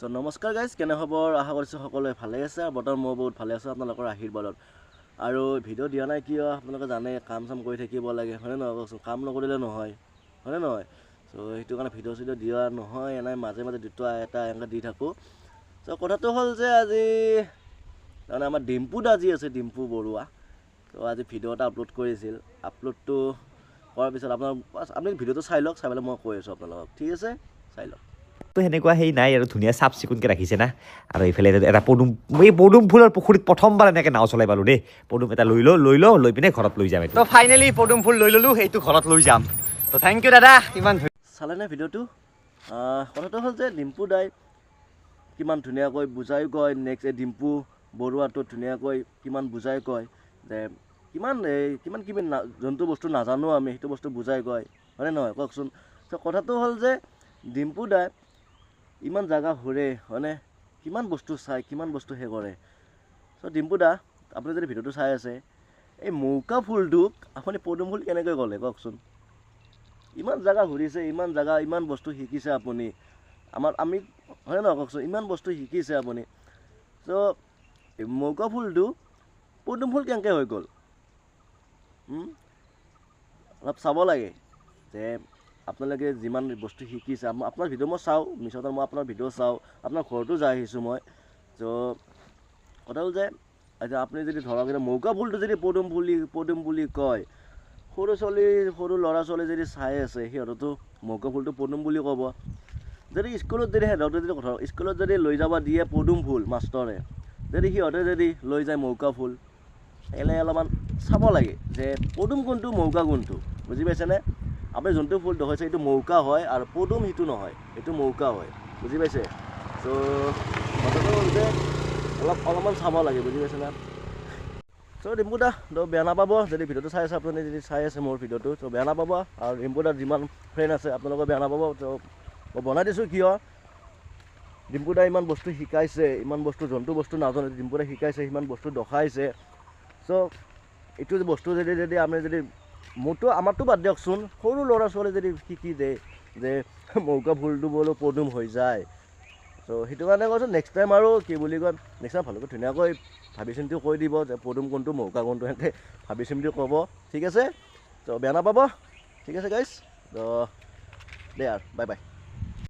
চ' নমস্কাৰ গাইজ কেনে খবৰ? আশা কৰিছোঁ সকলোৱে ভালে আছে আৰু বৰ্তমান মই বহুত ভালে আছোঁ আপোনালোকৰ আশীৰ্বাদত। আৰু ভিডিঅ' দিয়া নাই কিয়? আপোনালোকে জানে কাম চাম কৰি থাকিব লাগে হয়নে নহয় কওকচোন? কাম নকৰিলে নহয় হয়নে নহয়? চ' সেইটো কাৰণে ভিডিঅ' চিডিঅ' দিয়া নহয় এনেই মাজে মাজে দুটা এটা এনেকৈ দি থাকোঁ। চ' কথাটো হ'ল যে আজি তাৰমানে আমাৰ ডিম্পু দা যি আছে ডিম্পু বৰুৱা। ত' আজি ভিডিঅ' এটা আপলোড কৰিছিল। আপলোডটো কৰাৰ পিছত আপোনাৰ আপুনি ভিডিঅ'টো চাই লওক চাই পেলাই মই কৈ আছোঁ আপোনালোকক। ঠিক আছে? চাই লওক। তো সেনেকুৱা সেই নাই আৰু ধুনীয়া চাফ চিকুণকৈ ৰাখিছে না। আৰু এইফালে এটা- পদুম এই পদুম ফুলৰ পুখুৰীত প্ৰথমবাৰ এনেকৈ নাও চলাই পালোঁ দেই। পদুম এটা লৈ লওঁ লৈ লওঁ লৈ পিনে ঘৰত লৈ যাম তো ফাইনেলি পদুম ফুল লৈ ল'লোঁ এইটো ঘৰত লৈ যাম। তো থেংক ইউ দাদা ইমান ধুনীয়া চালেনে ভিডিঅ'টো? কথাটো হ'ল যে ডিম্পু দাই কিমান ধুনীয়াকৈ বুজাই কয় নেক্সট এই ডিম্পু বৰুৱাটো ধুনীয়াকৈ কিমান বুজাই কয় যে কিমান এই কিমান কিমান না যোনটো বস্তু নাজানো আমি সেইটো বস্তু বুজাই কয়। হয়নে নহয়? কওকচোন। চ' কথাটো হ'ল যে ডিম্পু দাই ইমান জেগা ঘূৰে হয়নে? কিমান বস্তু চাই কিমান বস্তু সেই কৰে? চ' ডিম্পু দা আপুনি যদি ভিডিঅ'টো চাই আছে এই মৌকা ফুলটোক আপুনি পদুম ফুল কেনেকৈ ক'লে কওকচোন? ইমান জেগা ঘূৰিছে ইমান জেগা ইমান বস্তু শিকিছে আপুনি। আমাৰ আমি হয়নে নহয় কওকচোন? ইমান বস্তু শিকিছে আপুনি। চ' মৌকা ফুলটো পদুম ফুল কেনেকৈ হৈ গ'ল? অলপ চাব লাগে যে আপোনালোকে যিমান বস্তু শিকিছে আপ- আপোনাৰ ভিডিঅ' মই চাওঁ মিছতে মই আপোনাৰ ভিডিঅ' চাওঁ আপোনাৰ ঘৰতো যাই আহিছোঁ মই। ত' কথা হ'ল যে এতিয়া আপুনি যদি ধৰক এতিয়া মৌকা ফুলটো যদি পদুম ফুলি পদুম বুলি কয় সৰু ছোৱালী সৰু ল'ৰা ছোৱালী যদি চাই আছে সিহঁতেতো মৌকা ফুলটো পদুম বুলি ক'ব। যদি স্কুলত যদি সিহঁতক যদি কথা স্কুলত যদি লৈ যাব দিয়ে পদুম ফুল মাষ্টৰে যদি সিহঁতে যদি লৈ যায় মৌকা ফুল এনে অলপমান চাব লাগে যে পদুম কোনটো মৌকা কোনটো বুজি পাইছেনে? আপুনি যোনটো ফুল দেখাইছে সেইটো মৌকা হয় আৰু পদুম সেইটো নহয় সেইটো মৌকা হয় বুজি পাইছে? ত' কথাটো হ'ল যে অলপ অলপমান চাব লাগে বুজি পাইছেনে চ' ডিম্পু দা ত' বেয়া নাপাব যদি ভিডিঅ'টো চাই আছে আপুনি যদি চাই আছে মোৰ ভিডিঅ'টো ত' বেয়া নাপাব আৰু ডিম্পু দাৰ যিমান ফ্ৰেণ্ড আছে আপোনালোকে বেয়া নাপাব ত' মই বনাই দিছোঁ কিয়? ডিম্পু দাই ইমান বস্তু শিকাইছে ইমান বস্তু যোনটো বস্তু নাজানে ডিম্পু দাই শিকাইছে সিমান বস্তু দেখাইছে। চ' এইটো বস্তু যদি যদি আমি যদি মোৰতো আমাৰতো বাদ দিয়কচোন। সৰু ল'ৰা ছোৱালী যদি শিকি দিয়ে যে মৌকা ফুলটো বোলো পদুম হৈ যায়। ত' সেইটো কাৰণে কৈছোঁ নেক্সট টাইম আৰু কি বুলি কয় নেক্সট টাইম ভালকৈ ধুনীয়াকৈ ভাবি চিন্তি কৈ দিব যে পদুম কোনটো মৌকা কোনটো এনেকৈ ভাবি চিন্তি ক'ব। ঠিক আছে? ত' বেয়া নাপাব। ঠিক আছে গাইছ ত' দে আৰু বাই বাই